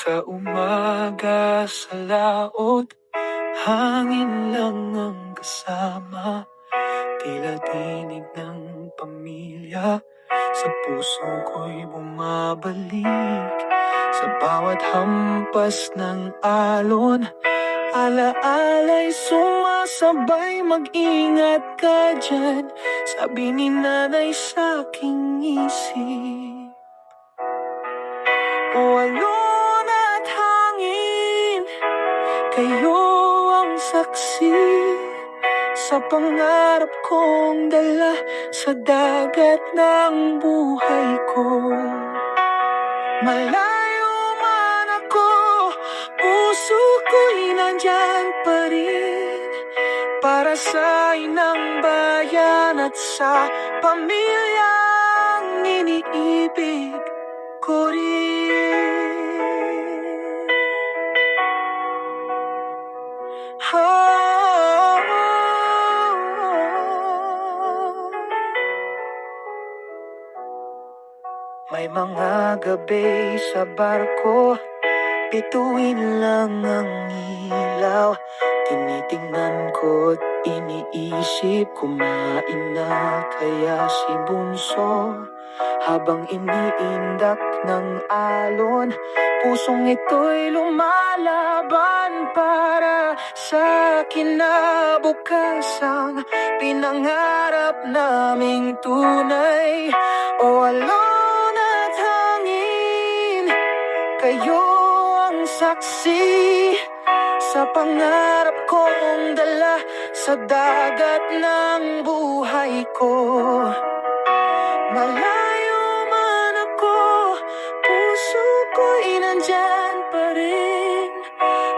Sa umaga sa laot, hangin lang ang kasama. Tila tinig ng pamilya Sa puso ko'y bumabalik. Sa bawat hampas ng alon Alaala'y sumasabay Mag-ingat ka dyan Sabi ni nanay sa'king isip. Walon saksi Sa pangarap kong dala Sa dagat ng buhay ko Malayo man ako Puso ko'y nandyan pa rin. Para sa inang bayan At sa pamilyang iniibig ko rin May mga gabi sa barko Bituin lang ang ilaw. Tinitingnan ko't iniisip Kumain na kaya si Bunso? Habang iniindak ng alon Pusong ito'y lumalaban Para sa kinabukasang Pinangarap naming tunay. O alon Kayo ang saksi Sa pangarap kong dala Sa dagat ng buhay ko. Malayo man ako Puso ko'y nandyan pa rin.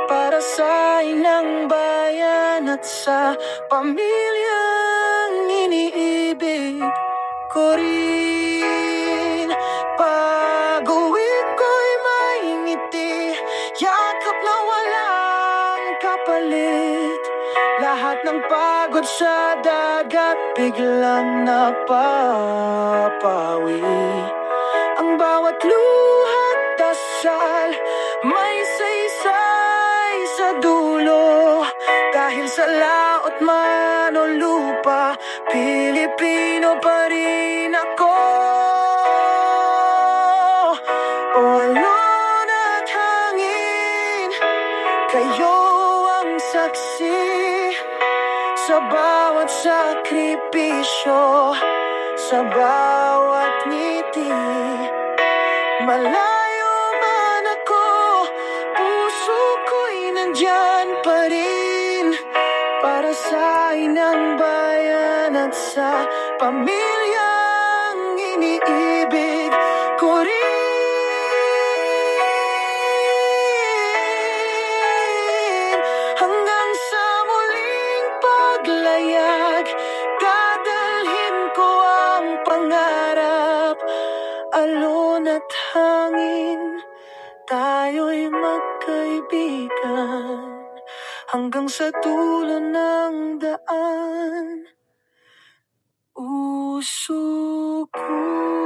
Para sa inang bayan At sa pamilyang iniibig ko rin. Pag-uwi ng pagod sa dagat Biglang napapawi. Ang bawat luhat dasal May saysay sa dulo. Dahil sa laot man o lupa Pilipino pa rin ako. Alon at hangin Kayo ang saksi Sa bawat sakripisyo Sa bawat ngiti Malayo man ako Puso ko'y nandyan pa rin. Para sa inang bayan At sa pamilyang iniibig hangin Tayo'y magkaibigan. Hanggang sa dulo ng daan Usok ko